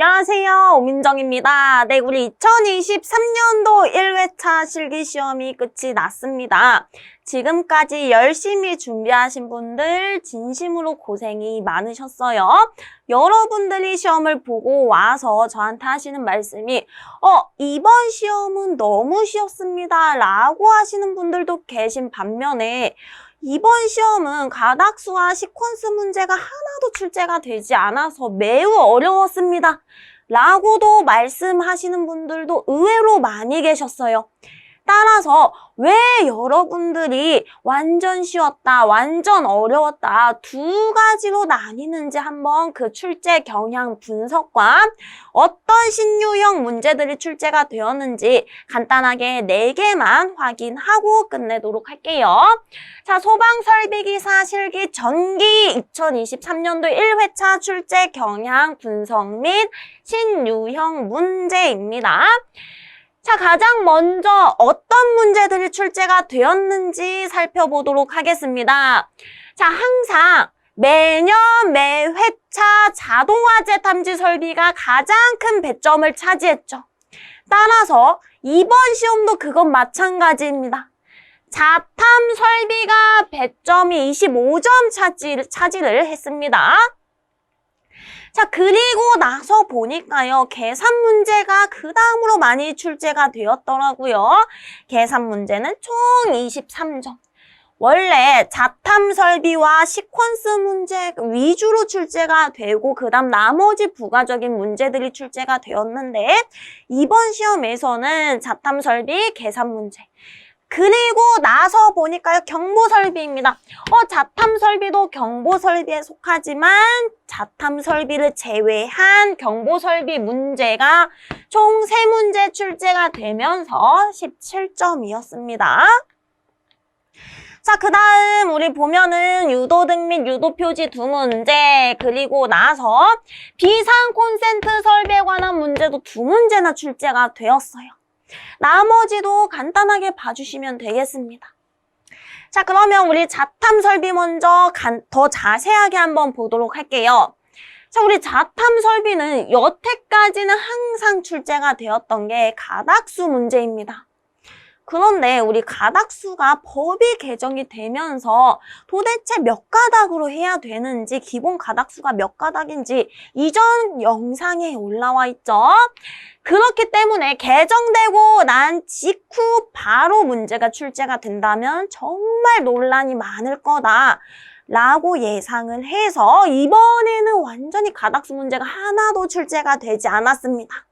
안녕하세요. 오민정입니다. 네, 우리 2023년도 1회차 실기시험이 끝이 났습니다. 지금까지 열심히 준비하신 분들 진심으로 고생이 많으셨어요. 여러분들이 시험을 보고 와서 저한테 하시는 말씀이 어, 이번 시험은 너무 쉬웠습니다. 라고 하시는 분들도 계신 반면에 이번 시험은 가닥수와 시퀀스 문제가 하나도 출제가 되지 않아서 매우 어려웠습니다. 라고도 말씀하시는 분들도 의외로 많이 계셨어요. 따라서 왜 여러분들이 완전 쉬웠다, 완전 어려웠다 두 가지로 나뉘는지 한번 그 출제 경향 분석과 어떤 신유형 문제들이 출제가 되었는지 간단하게 네개만 확인하고 끝내도록 할게요. 자, 소방설비기사 실기 전기 2023년도 1회차 출제 경향 분석 및 신유형 문제입니다. 자, 가장 먼저 어떤 문제들이 출제가 되었는지 살펴보도록 하겠습니다. 자, 항상 매년 매 회차 자동화재 탐지 설비가 가장 큰 배점을 차지했죠. 따라서 이번 시험도 그건 마찬가지입니다. 자탐 설비가 배점이 25점 차지, 차지를 했습니다. 자, 그리고 나서 보니까요, 계산 문제가 그 다음으로 많이 출제가 되었더라고요. 계산 문제는 총 23점. 원래 자탐 설비와 시퀀스 문제 위주로 출제가 되고 그 다음 나머지 부가적인 문제들이 출제가 되었는데 이번 시험에서는 자탐 설비 계산 문제 그리고 나서 보니까요 경보 설비입니다. 어 자탐 설비도 경보 설비에 속하지만 자탐 설비를 제외한 경보 설비 문제가 총 세문제 출제가 되면서 17점이었습니다. 자, 그 다음 우리 보면은 유도등 및 유도표지 두 문제 그리고 나서 비상 콘센트 설비에 관한 문제도 두 문제나 출제가 되었어요. 나머지도 간단하게 봐주시면 되겠습니다. 자, 그러면 우리 자탐 설비 먼저 간- 더 자세하게 한번 보도록 할게요. 자, 우리 자탐 설비는 여태까지는 항상 출제가 되었던 게 가닥수 문제입니다. 그런데 우리 가닥수가 법이 개정이 되면서 도대체 몇 가닥으로 해야 되는지 기본 가닥수가 몇 가닥인지 이전 영상에 올라와 있죠. 그렇기 때문에 개정되고 난 직후 바로 문제가 출제가 된다면 정말 논란이 많을 거다. 라고 예상을 해서 이번에는 완전히 가닥수 문제가 하나도 출제가 되지 않았습니다.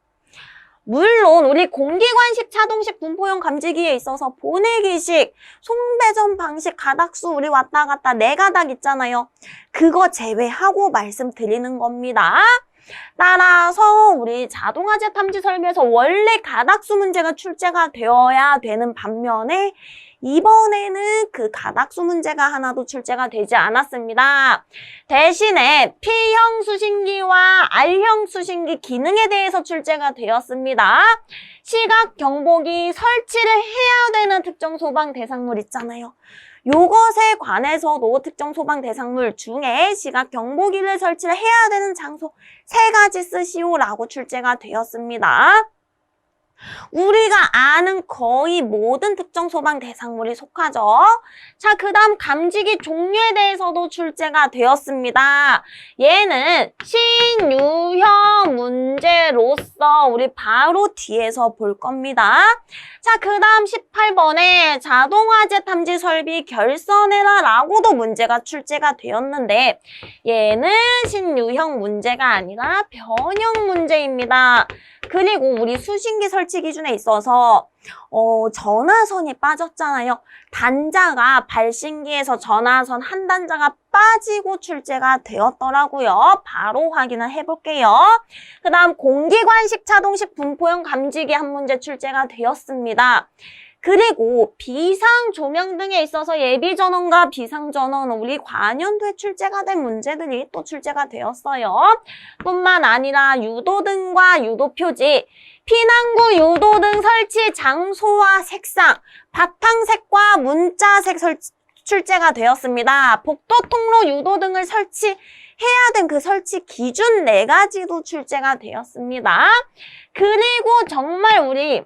물론 우리 공기관식 차동식 분포형 감지기에 있어서 보내기식 송배전 방식 가닥수 우리 왔다 갔다 네 가닥 있잖아요. 그거 제외하고 말씀드리는 겁니다. 따라서 우리 자동화재 탐지 설비에서 원래 가닥수 문제가 출제가 되어야 되는 반면에 이번에는 그 가닥수 문제가 하나도 출제가 되지 않았습니다. 대신에 P형 수신기와 R형 수신기 기능에 대해서 출제가 되었습니다. 시각 경보기 설치를 해야 되는 특정 소방 대상물 있잖아요. 요것에 관해서도 특정 소방 대상물 중에 시각 경보기를 설치를 해야 되는 장소 세 가지 쓰시오라고 출제가 되었습니다. 우리가 아는 거의 모든 특정 소방 대상물이 속하죠. 자, 그 다음 감지기 종류에 대해서도 출제가 되었습니다. 얘는 신유형 문제로서 우리 바로 뒤에서 볼 겁니다. 자, 그 다음 18번에 자동화재 탐지 설비 결선해라 라고도 문제가 출제가 되었는데 얘는 신유형 문제가 아니라 변형 문제입니다. 그리고 우리 수신기 설치 기준에 있어서 어, 전화선이 빠졌잖아요. 단자가 발신기에서 전화선 한 단자가 빠지고 출제가 되었더라고요. 바로 확인을 해볼게요. 그 다음 공기관식 차동식 분포형 감지기 한 문제 출제가 되었습니다. 그리고 비상 조명 등에 있어서 예비 전원과 비상 전원 우리 관연도에 출제가 된 문제들이 또 출제가 되었어요. 뿐만 아니라 유도 등과 유도 표지, 피난구 유도 등 설치 장소와 색상, 바탕색과 문자색 설치 출제가 되었습니다. 복도 통로 유도 등을 설치 해야 된 그 설치 기준 네 가지도 출제가 되었습니다. 그리고 정말 우리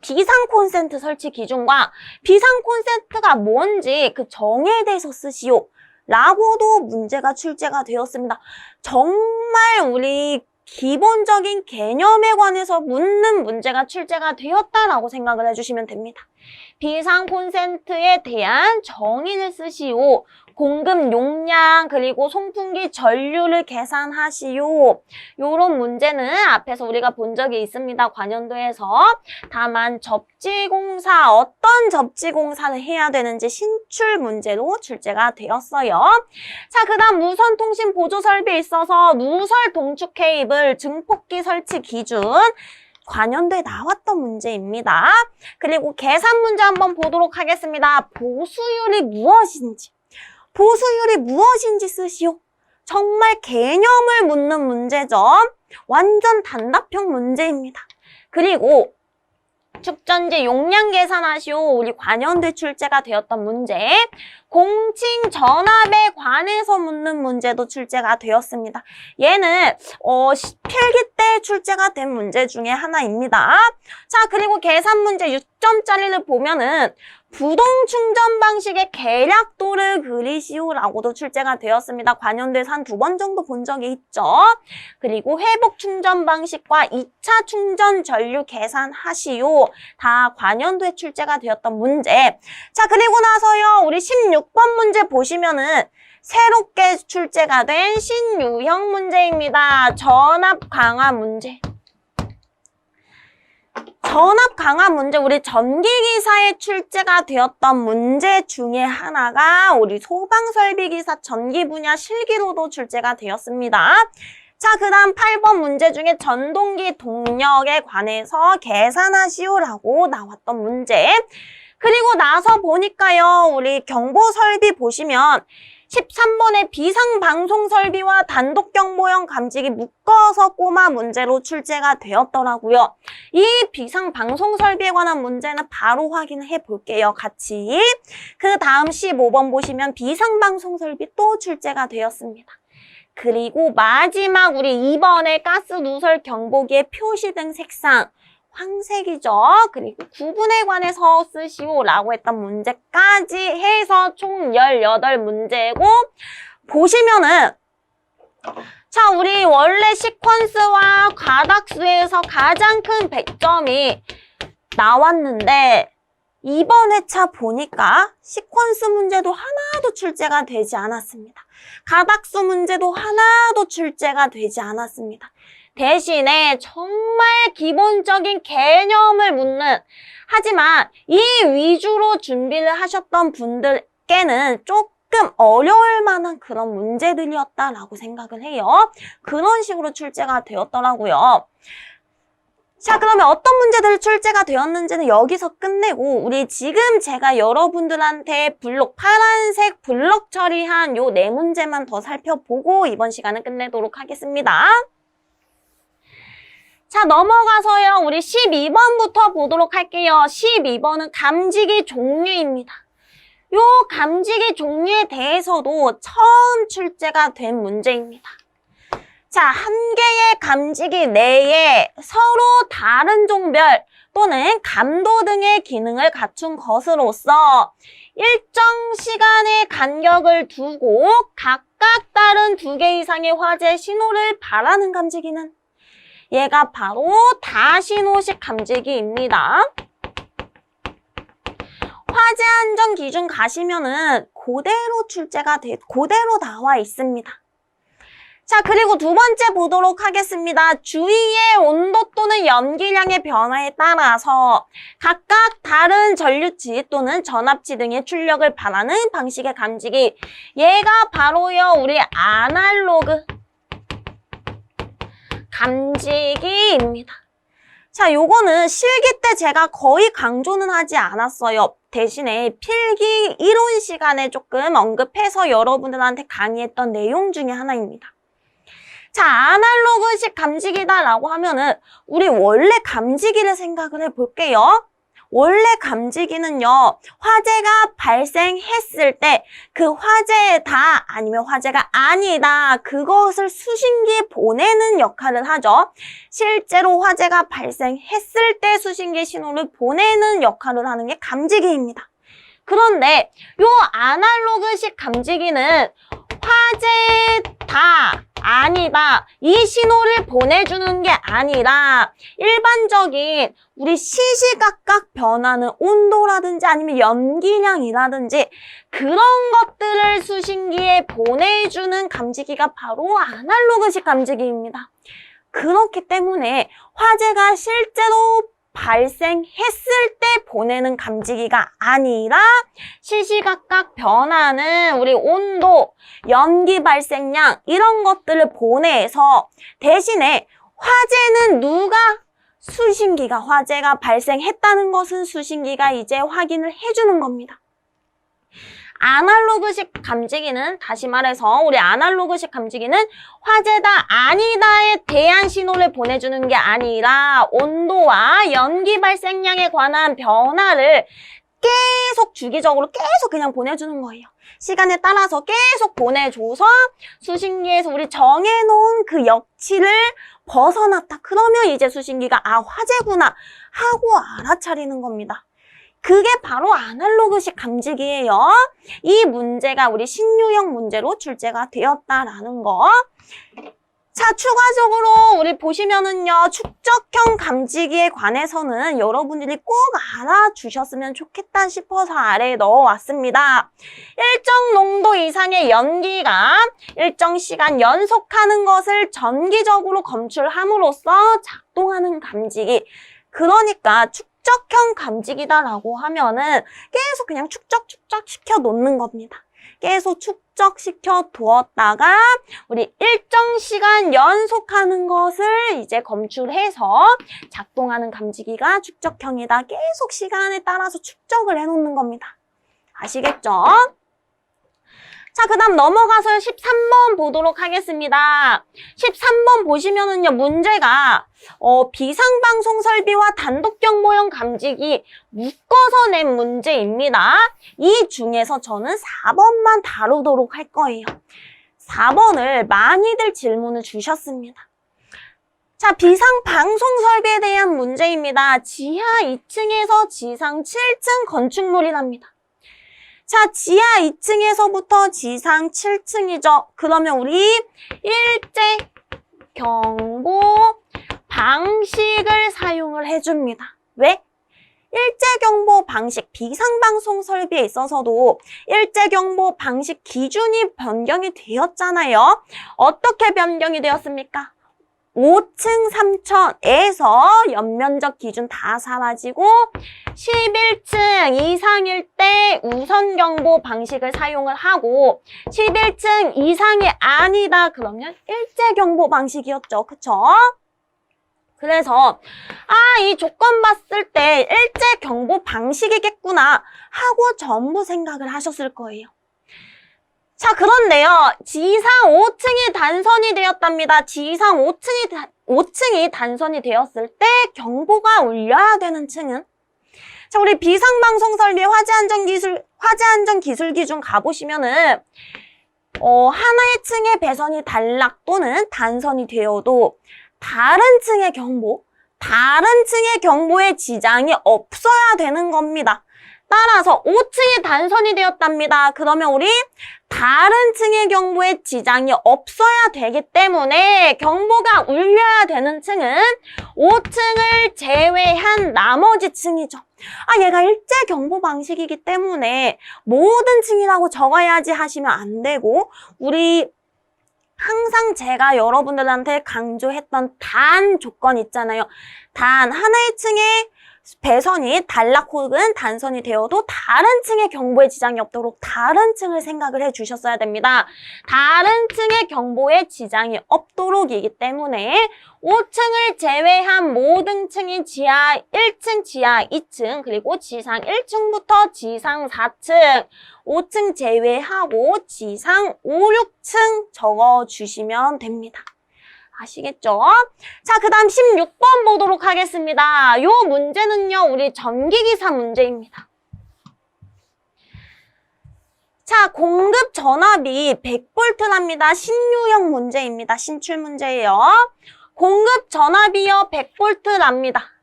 비상 콘센트 설치 기준과 비상 콘센트가 뭔지 그 정의에 대해서 쓰시오. 라고도 문제가 출제가 되었습니다. 정말 우리 기본적인 개념에 관해서 묻는 문제가 출제가 되었다라고 생각을 해주시면 됩니다. 비상 콘센트에 대한 정의를 쓰시오. 공급 용량 그리고 송풍기 전류를 계산하시오. 요런 문제는 앞에서 우리가 본 적이 있습니다. 관연도에서. 다만 접지공사 어떤 접지공사를 해야 되는지 신출 문제로 출제가 되었어요. 자, 그 다음 무선통신 보조 설비에 있어서 누설 동축 케이블 증폭기 설치 기준 관연도에 나왔던 문제입니다. 그리고 계산 문제 한번 보도록 하겠습니다. 보수율이 무엇인지 보수율이 무엇인지 쓰시오. 정말 개념을 묻는 문제죠. 완전 단답형 문제입니다. 그리고 축전지 용량 계산하시오. 우리 관연대 출제가 되었던 문제. 공칭 전압에 관해서 묻는 문제도 출제가 되었습니다. 얘는 어, 시- 필기 때 출제가 된 문제 중에 하나입니다. 자, 그리고 계산 문제 6점짜리를 보면은 부동 충전 방식의 계략도를 그리시오라고도 출제가 되었습니다. 관연대에서 한 두 번 정도 본 적이 있죠. 그리고 회복 충전 방식과 2차 충전 전류 계산하시오. 다 관연도에 출제가 되었던 문제. 자, 그리고 나서요. 우리 16번 문제 보시면은 새롭게 출제가 된 신유형 문제입니다. 전압 강화 문제. 전압 강화 문제, 우리 전기기사에 출제가 되었던 문제 중에 하나가 우리 소방설비기사 전기 분야 실기로도 출제가 되었습니다. 자, 그 다음 8번 문제 중에 전동기 동력에 관해서 계산하시오라고 나왔던 문제. 그리고 나서 보니까요, 우리 경보설비 보시면 13번의 비상방송 설비와 단독 경보형 감지기 묶어서 꼬마 문제로 출제가 되었더라고요. 이 비상방송 설비에 관한 문제는 바로 확인해 볼게요. 같이. 그 다음 15번 보시면 비상방송 설비 또 출제가 되었습니다. 그리고 마지막 우리 2번의 가스 누설 경보기의 표시 등 색상 황색이죠. 그리고 구분에 관해서 쓰시오라고 했던 문제까지 해서 총 18문제고 보시면은 자, 우리 원래 시퀀스와 가닥수에서 가장 큰 100점이 나왔는데 이번 회차 보니까 시퀀스 문제도 하나도 출제가 되지 않았습니다. 가닥수 문제도 하나도 출제가 되지 않았습니다. 대신에 정말 기본적인 개념을 묻는 하지만 이 위주로 준비를 하셨던 분들께는 조금 어려울 만한 그런 문제들이었다라고 생각을 해요. 그런 식으로 출제가 되었더라고요. 자, 그러면 어떤 문제들이 출제가 되었는지는 여기서 끝내고 우리 지금 제가 여러분들한테 블록 파란색 블록 처리한 요 네 문제만 더 살펴보고 이번 시간은 끝내도록 하겠습니다. 자, 넘어가서요. 우리 12번부터 보도록 할게요. 12번은 감지기 종류입니다. 요 감지기 종류에 대해서도 처음 출제가 된 문제입니다. 자, 한 개의 감지기 내에 서로 다른 종별 또는 감도 등의 기능을 갖춘 것으로서 일정 시간의 간격을 두고 각각 다른 두 개 이상의 화재 신호를 발하는 감지기는 얘가 바로 다신호식 감지기입니다. 화재 안전 기준 가시면은 그대로 출제가 돼, 그대로 나와 있습니다. 자, 그리고 두 번째 보도록 하겠습니다. 주위의 온도 또는 연기량의 변화에 따라서 각각 다른 전류치 또는 전압치 등의 출력을 발하는 방식의 감지기. 얘가 바로요, 우리 아날로그 감지기입니다. 자, 요거는 실기 때 제가 거의 강조는 하지 않았어요. 대신에 필기 이론 시간에 조금 언급해서 여러분들한테 강의했던 내용 중에 하나입니다. 자, 아날로그식 감지기다라고 하면은 우리 원래 감지기를 생각을 해볼게요. 원래 감지기는요, 화재가 발생했을 때 그 화재다 아니면 화재가 아니다 그것을 수신기에 보내는 역할을 하죠. 실제로 화재가 발생했을 때 수신기 신호를 보내는 역할을 하는 게 감지기입니다. 그런데 요 아날로그식 감지기는 화재다 아니다 이 신호를 보내주는 게 아니라 일반적인 우리 시시각각 변하는 온도라든지 아니면 연기량이라든지 그런 것들을 수신기에 보내주는 감지기가 바로 아날로그식 감지기입니다. 그렇기 때문에 화재가 실제로 발생했을 때 보내는 감지기가 아니라 시시각각 변하는 우리 온도, 연기 발생량 이런 것들을 보내서 대신에 화재는 누가 수신기가 화재가 발생했다는 것은 수신기가 이제 확인을 해주는 겁니다. 아날로그식 감지기는 다시 말해서 우리 아날로그식 감지기는 화재다 아니다에 대한 신호를 보내주는 게 아니라 온도와 연기 발생량에 관한 변화를 계속 주기적으로 계속 그냥 보내주는 거예요. 시간에 따라서 계속 보내줘서 수신기에서 우리 정해놓은 그 역치를 벗어났다. 그러면 이제 수신기가 아 화재구나 하고 알아차리는 겁니다. 그게 바로 아날로그식 감지기예요. 이 문제가 우리 신유형 문제로 출제가 되었다라는 거. 자, 추가적으로 우리 보시면은요, 축적형 감지기에 관해서는 여러분들이 꼭 알아주셨으면 좋겠다 싶어서 아래에 넣어왔습니다. 일정 농도 이상의 연기가 일정 시간 연속하는 것을 전기적으로 검출함으로써 작동하는 감지기. 그러니까 축 적형 감지기다라고 하면은 계속 그냥 축적 축적 시켜 놓는 겁니다. 계속 축적시켜 두었다가 우리 일정 시간 연속하는 것을 이제 검출해서 작동하는 감지기가 축적형이다. 계속 시간에 따라서 축적을 해놓는 겁니다. 아시겠죠? 자, 그 다음 넘어가서 13번 보도록 하겠습니다. 13번 보시면은요, 문제가, 어, 비상방송 설비와 단독경보용 감지기 묶어서 낸 문제입니다. 이 중에서 저는 4번만 다루도록 할 거예요. 4번을 많이들 질문을 주셨습니다. 자, 비상 방송 설비에 대한 문제입니다. 지하 2층에서 지상 7층 건축물이랍니다. 자, 지하 2층에서부터 지상 7층이죠. 그러면 우리 일제 경보 방식을 사용을 해줍니다. 왜? 일제경보 방식, 비상방송 설비에 있어서도 일제경보 방식 기준이 변경이 되었잖아요. 어떻게 변경이 되었습니까? 5층 3천에서 연면적 기준 다 사라지고 11층 이상일 때 우선 경보 방식을 사용을 하고 11층 이상이 아니다 그러면 일제 경보 방식이었죠. 그쵸? 그래서 아, 이 조건 봤을 때 일제 경보 방식이겠구나 하고 전부 생각을 하셨을 거예요. 자, 그런데요. 지상 5층이 단선이 되었답니다. 지상 5층이, 다, 5층이 단선이 되었을 때 경보가 울려야 되는 층은? 자, 우리 비상방송 설비 화재안전기술, 화재안전기술 기준 가보시면은, 어, 하나의 층의 배선이 단락 또는 단선이 되어도 다른 층의 경보, 다른 층의 경보에 지장이 없어야 되는 겁니다. 따라서 5층이 단선이 되었답니다. 그러면 우리 다른 층의 경보에 지장이 없어야 되기 때문에 경보가 울려야 되는 층은 5층을 제외한 나머지 층이죠. 아, 얘가 일제 경보 방식이기 때문에 모든 층이라고 적어야지 하시면 안 되고 우리 항상 제가 여러분들한테 강조했던 단 조건 있잖아요. 단 하나의 층에 배선이 단락 혹은 단선이 되어도 다른 층의 경보에 지장이 없도록 다른 층을 생각을 해 주셨어야 됩니다. 다른 층의 경보에 지장이 없도록이기 때문에 5층을 제외한 모든 층이 지하 1층, 지하 2층, 그리고 지상 1층부터 지상 4층, 5층 제외하고 지상 5, 6층 적어주시면 됩니다. 아시겠죠? 자, 그 다음 16번 보도록 하겠습니다. 요 문제는요, 우리 전기기사 문제입니다. 자, 공급 전압이 100V랍니다. 신유형 문제입니다. 신출 문제예요. 공급 전압이요, 100V랍니다.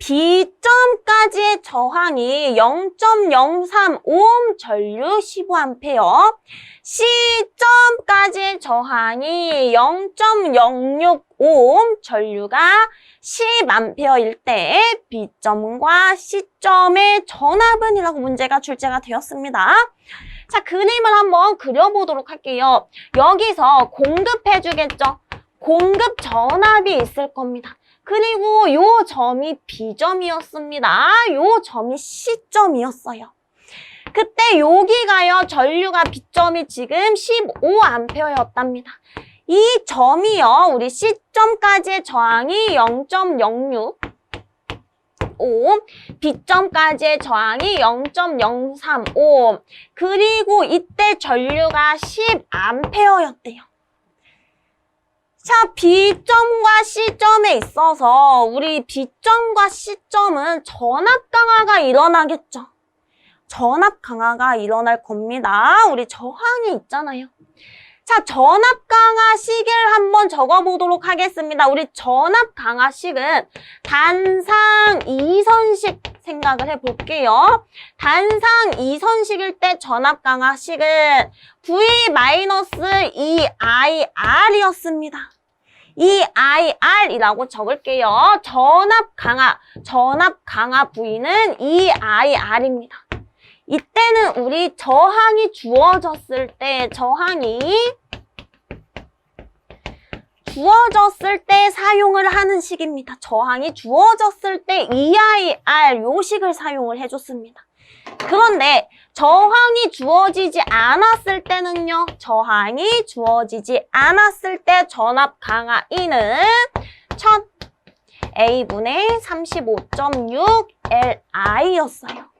B점까지의 저항이 0.035옴 전류 15A, C점까지의 저항이 0.065옴 전류가 10A일 때 B점과 C점의 전압은 이라고 문제가 출제가 되었습니다. 자, 그림을 한번 그려보도록 할게요. 여기서 공급해주겠죠? 공급 전압이 있을 겁니다. 그리고 요 점이 B점이었습니다. 요 점이 C점이었어요. 그때 여기가요, 전류가 B점이 지금 15A였답니다. 이 점이요, 우리 C점까지의 저항이 0.06, 5, B점까지의 저항이 0.035, 그리고 이때 전류가 10A였대요. 자, B점과 C점에 있어서 우리 B점과 C점은 전압 강화가 일어나겠죠. 전압 강화가 일어날 겁니다. 우리 저항이 있잖아요. 자, 전압 강화식을 한번 적어보도록 하겠습니다. 우리 전압 강화식은 단상 이선식 생각을 해볼게요. 단상 이선식일 때 전압 강화식은 V-2IR이었습니다. 이 IR이라고 적을게요. 전압 강화, 전압 강화 V는 2IR입니다. 이때는 우리 저항이 주어졌을 때 저항이 주어졌을 때 사용을 하는 식입니다. 저항이 주어졌을 때 EIR 요 식을 사용을 해줬습니다. 그런데 저항이 주어지지 않았을 때는요. 저항이 주어지지 않았을 때 전압 강하 E는 1000 A분의 35.6 LI였어요.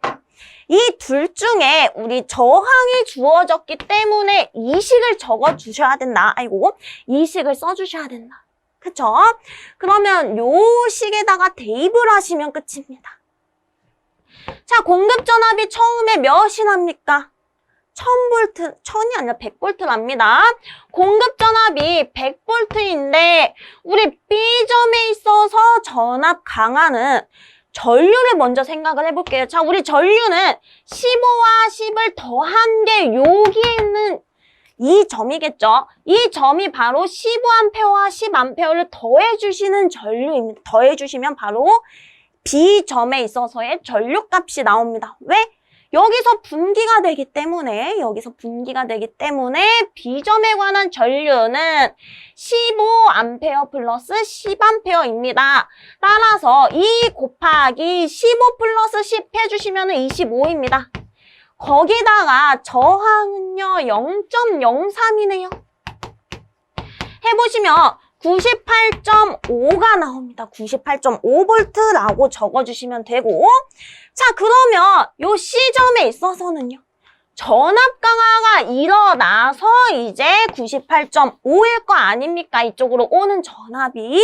이 둘 중에 우리 저항이 주어졌기 때문에 이 식을 적어 주셔야 된다. 아이고, 이 식을 써 주셔야 된다. 그쵸? 그러면 요 식에다가 대입을 하시면 끝입니다. 자, 공급 전압이 처음에 몇이 납니까? 1000V, 1000이 아니라 100V랍니다. 공급 전압이 100V인데 우리 B점에 있어서 전압 강화는 전류를 먼저 생각을 해볼게요. 자, 우리 전류는 15와 10을 더한 게 여기에 있는 이 점이겠죠. 이 점이 바로 15A와 10A를 더해주시는 전류입니다. 더해주시면 바로 B점에 있어서의 전류값이 나옵니다. 왜? 여기서 분기가 되기 때문에 여기서 분기가 되기 때문에 B점에 관한 전류는 15A 플러스 10A입니다. 따라서 2 곱하기 15 플러스 10 해주시면 25입니다. 거기다가 저항은요 0.03이네요. 해보시면 98.5가 나옵니다. 98.5V라고 적어주시면 되고 자 그러면 요 C점에 있어서는요. 전압 강화가 일어나서 이제 98.5일 거 아닙니까? 이쪽으로 오는 전압이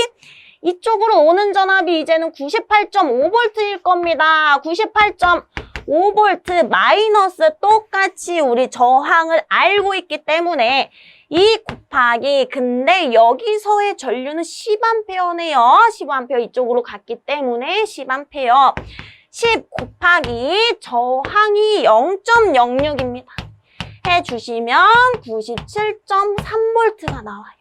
이쪽으로 오는 전압이 이제는 98.5V일 겁니다. 98.5V 마이너스 똑같이 우리 저항을 알고 있기 때문에 2 곱하기 근데 여기서의 전류는 10A네요. 15A 이쪽으로 갔기 때문에 10A 10 곱하기 저항이 0.06입니다. 해주시면 97.3V가 나와요.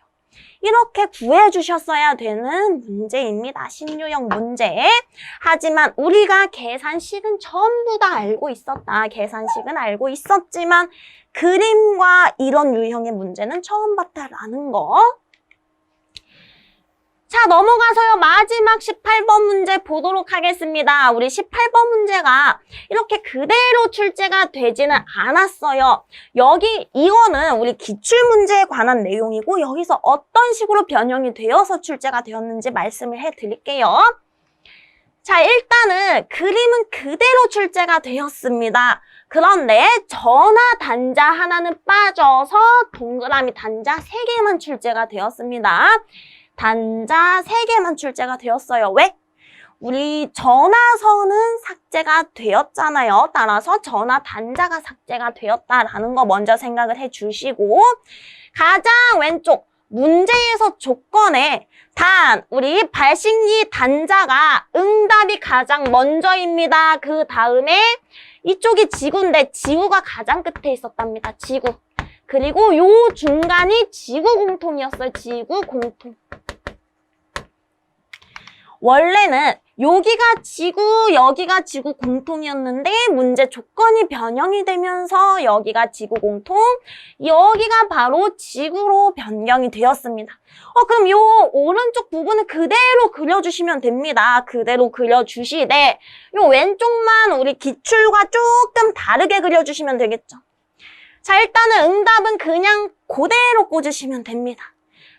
이렇게 구해주셨어야 되는 문제입니다. 신유형 문제. 하지만 우리가 계산식은 전부 다 알고 있었다. 계산식은 알고 있었지만 그림과 이런 유형의 문제는 처음 봤다라는 거. 자, 넘어가서요. 마지막 18번 문제 보도록 하겠습니다. 우리 18번 문제가 이렇게 그대로 출제가 되지는 않았어요. 여기 이거는 우리 기출 문제에 관한 내용이고 여기서 어떤 식으로 변형이 되어서 출제가 되었는지 말씀을 해드릴게요. 자, 일단은 그림은 그대로 출제가 되었습니다. 그런데 전화 단자 하나는 빠져서 동그라미 단자 3개만 출제가 되었습니다. 단자 3개만 출제가 되었어요. 왜? 우리 전화선은 삭제가 되었잖아요. 따라서 전화 단자가 삭제가 되었다라는 거 먼저 생각을 해주시고 가장 왼쪽 문제에서 조건에 단 우리 발신기 단자가 응답이 가장 먼저입니다. 그 다음에 이쪽이 지구인데 지구가 가장 끝에 있었답니다. 지구. 그리고 요 중간이 지구 공통이었어요. 지구 공통. 원래는 여기가 지구, 여기가 지구 공통이었는데 문제 조건이 변형이 되면서 여기가 지구 공통, 여기가 바로 지구로 변경이 되었습니다. 어, 그럼 요 오른쪽 부분을 그대로 그려주시면 됩니다. 그대로 그려주시되 요 왼쪽만 우리 기출과 조금 다르게 그려주시면 되겠죠. 자, 일단은 응답은 그냥 그대로 꽂으시면 됩니다.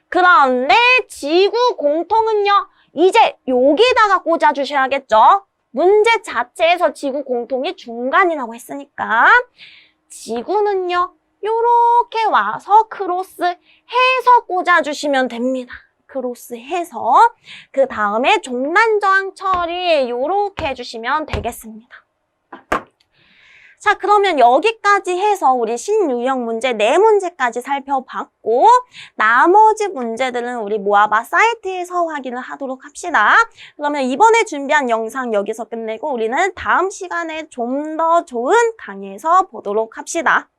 그런데 지구 공통은요, 이제 여기다가 꽂아주셔야겠죠? 문제 자체에서 지구 공통이 중간이라고 했으니까 지구는요, 요렇게 와서 크로스 해서 꽂아주시면 됩니다. 크로스 해서 그 다음에 종란저항 처리 요렇게 해주시면 되겠습니다. 자, 그러면 여기까지 해서 우리 신유형 문제 네 문제까지 살펴봤고 나머지 문제들은 우리 모아봐 사이트에서 확인을 하도록 합시다. 그러면 이번에 준비한 영상 여기서 끝내고 우리는 다음 시간에 좀 더 좋은 강의에서 보도록 합시다.